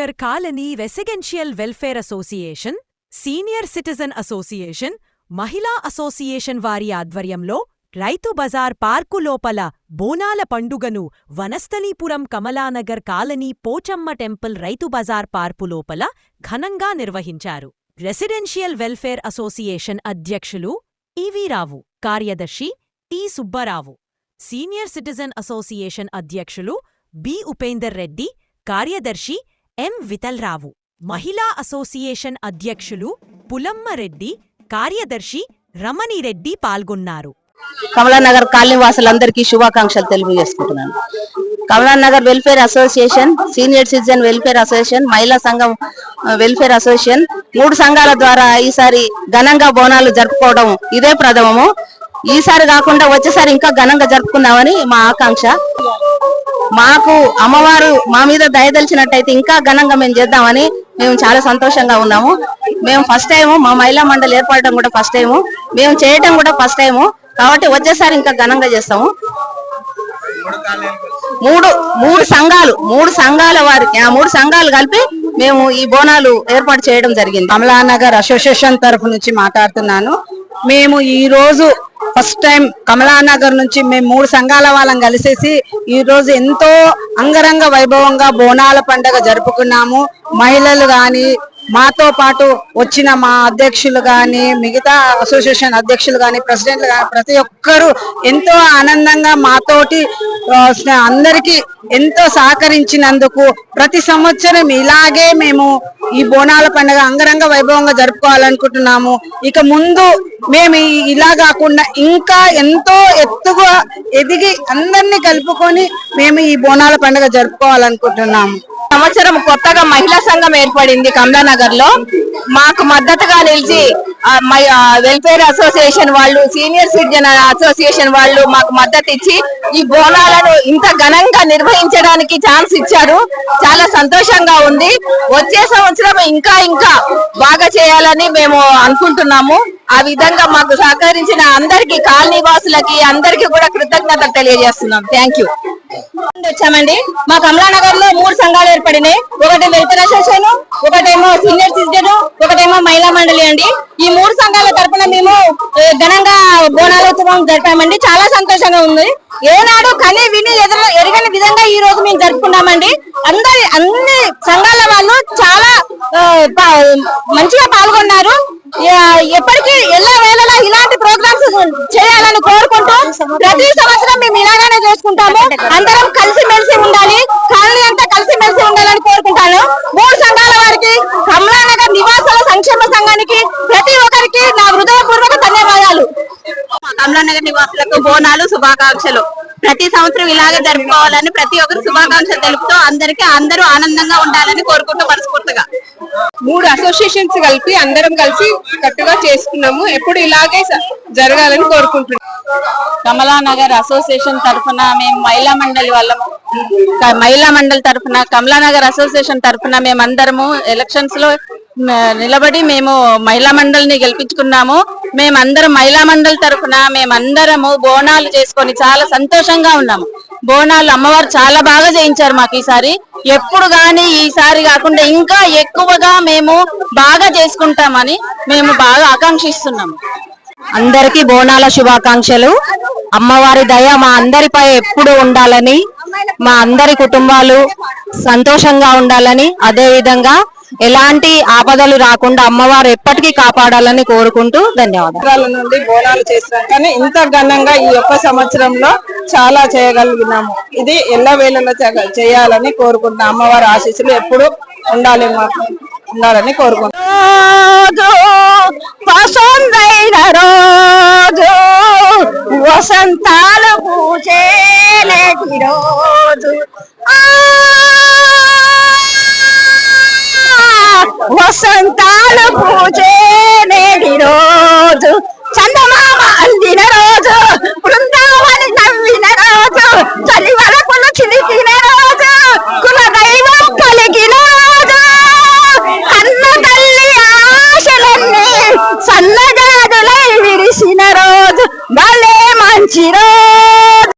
Nagar colony residential welfare association senior citizen association మహిళా association వారి ఆధ్వర్యంలో రైతు బజార్ పార్కు లోపల బోనాల పండుగను Vanasthalipuram Kamalanagar colony Pochamma temple Rythu Bazar park లోపల ఘనంగా నిర్వహించారు. రెసిడెన్షియల్ వెల్ఫేర్ అసోసియేషన్ అధ్యక్షులు ఈవీరావు కార్యదర్శి T Subbarao senior citizen association అధ్యక్షులు బి ఉపేందర్ రెడ్డి కార్యదర్శి ఎం. వితల్రావు మహిళా అసోసియేషన్ అధ్యక్షులు పులమ్మ రెడ్డి కార్యదర్శి రమణిరెడ్డి పాల్గొన్నారు. కమలానగర్ కాలనీ వాసులందరికీ శుభాకాంక్షలు తెలియజేసుకుంటున్నాను. Kamalanagar welfare association senior citizen welfare association మహిళా సంఘం వెల్ఫేర్ అసోసియేషన్ మూడు సంఘాల ద్వారా ఈసారి ఘనంగా బోనాలు జరుపుకోవడం ఇదే ప్రథమము. ఈసారి కాకుండా వచ్చేసారి ఇంకా ఘనంగా జరుపుకుందామని మా ఆకాంక్ష. మాకు అమ్మవారు మా మీద దయదలిచినట్టయితే ఇంకా ఘనంగా మేము చేద్దామని మేము చాలా సంతోషంగా ఉన్నాము. మేము ఫస్ట్ టైము మా మహిళా మండలి ఏర్పడటం కూడా ఫస్ట్ టైము మేము చేయటం కూడా ఫస్ట్ టైము కాబట్టి వచ్చేసారి ఇంకా ఘనంగా చేస్తాము. మూడు మూడు సంఘాలు మూడు సంఘాల వారికి ఆ మూడు సంఘాలు కలిపి మేము ఈ బోనాలు ఏర్పాటు చేయడం జరిగింది. అమలానగర్ అసోసియేషన్ తరఫు నుంచి మాట్లాడుతున్నాను. మేము ఈ రోజు ఫస్ట్ టైం కమలానగర్ నుంచి మేము మూడు సంఘాల వాళ్ళం కలిసేసి ఈ రోజు ఎంతో అంగరంగ వైభవంగా బోనాల పండగ జరుపుకున్నాము. మహిళలు కానీ మాతో పాటు వచ్చిన మా అధ్యక్షులు కానీ మిగతా అసోసియేషన్ అధ్యక్షులు కానీ ప్రెసిడెంట్లు కానీ ప్రతి ఒక్కరూ ఎంతో ఆనందంగా మాతోటి అందరికీ ఎంతో సహకరించినందుకు ప్రతి సంవత్సరం ఇలాగే మేము ఈ బోనాల పండుగ అంగరంగ వైభవంగా జరుపుకోవాలనుకుంటున్నాము. ఇక ముందు మేము ఇలా కాకుండా ఇంకా ఎంతో ఎత్తుగా ఎదిగి అందరినీ కలుపుకొని మేము ఈ బోనాల పండుగ జరుపుకోవాలనుకుంటున్నాము. సంవత్సరం కొత్తగా మహిళా సంఘం ఏర్పడింది కమలానగర్లో మాకు మద్దతుగా నిలిచి వెల్ఫేర్ అసోసియేషన్ వాళ్ళు సీనియర్ సిటిజన్ అసోసియేషన్ వాళ్ళు మాకు మద్దతు ఇచ్చి ఈ బోనాలను ఇంత ఘనంగా నిర్వహించడానికి ఛాన్స్ ఇచ్చారు. చాలా సంతోషంగా ఉంది. వచ్చే సంవత్సరం ఇంకా ఇంకా బాగా చేయాలని మేము అనుకుంటున్నాము. ఆ విధంగా మాకు సహకరించిన అందరికి కాలనీ వాసులకి అందరికి కూడా కృతజ్ఞతలు తెలియజేస్తున్నాం. థ్యాంక్ యూ వచ్చామండి. మా కమలానగర్లో మూడు సంఘాలు ఏర్పడినాయి. ఒకటి వెల్ఫేర్ అసోసియేషన్ ఒకటేమో సీనియర్ సిటిజన్ ఒకటేమో మహిళా మండలి అండి. ఈ మూడు సంఘాల తరపున మేము ఘనంగా బోనాలోత్సవం జరిపామండి. చాలా సంతోషంగా ఉంది. ఏనాడు కని విని ఎదురు ఎరగని విధంగా ఈ రోజు మేము జరుపుకున్నామండి. అందరి అన్ని సంఘాల వాళ్ళు చాలా మంచిగా పాల్గొన్నారు. ఎప్పటికీ ఎలా వేళలా ఇలాంటి ప్రోగ్రామ్స్ చేయాలని కోరుకుంటూ ప్రతి సంవత్సరం మేము ఇలాగానే చేసుకుంటాము. అందరం కలిసి మెలిసి ఉండాలి. కాలనీ అంతా కలిసి మెలిసి ఉండాలని కోరుకుంటాను. మూడు సంఘాల వారికి కమలానగర్ నివాసాల సంక్షేమ సంఘానికి ప్రతి ఒక్కరికి నా హృదయపూర్వక ధన్యవాదాలు. కమలానగర్ నివాసులకు బోనాలు శుభాకాంక్షలు. ప్రతి సంవత్సరం ఇలాగే జరుపుకోవాలని ప్రతి ఒక్కరు శుభాకాంక్షలు తెలుపుతూ అందరికీ అందరూ ఆనందంగా ఉండాలని కోరుకుంటూ మనస్ఫూర్తిగా. మూడు అసోసియేషన్స్ కలిపి అందరం కలిసి కట్టుగా చేసుకున్నాము. ఎప్పుడు ఇలాగే జరగాలని కోరుకుంటున్నాం. కమలానగర్ అసోసియేషన్ తరఫున మేము మహిళా మండలి వాళ్ళము. మహిళా మండలి తరఫున కమలానగర్ అసోసియేషన్ తరఫున మేమందరము ఎలక్షన్స్లో నిలబడి మేము మహిళా మండలిని గెలిపించుకున్నాము. మేమందరం మహిళా మండలి తరఫున మేమందరము బోనాలు చేసుకొని చాలా సంతోషంగా ఉన్నాము. బోనాలు అమ్మవారు చాలా బాగా చేయించారు మాకు ఈసారి. ఎప్పుడు గాని ఈసారి కాకుండా ఇంకా ఎక్కువగా మేము బాగా చేసుకుంటామని మేము బాగా ఆకాంక్షిస్తున్నాము. అందరికీ బోనాల శుభాకాంక్షలు. అమ్మవారి దయ మా అందరిపై ఎప్పుడు ఉండాలని మా అందరి కుటుంబాలు సంతోషంగా ఉండాలని అదే విధంగా ఎలాంటి ఆపదలు రాకుండా అమ్మవారు ఎప్పటికీ కాపాడాలని కోరుకుంటూ ధన్యవాదాలు. నుండి బోనాలు చేస్తున్నాం కానీ ఇంత ఘనంగా ఈ ఒక్క సంవత్సరంలో చాలా చేయగలిగినాము. ఇది ఎల్లవేళలో చేయాలని కోరుకుంటున్నాం. అమ్మవారి ఆశీస్సులు ఎప్పుడు ఉండాలి మాకు ఉండాలని కోరుకుంటున్నాం. పసందైన రోజు వసంతాలు పూచేలేటి రోజు.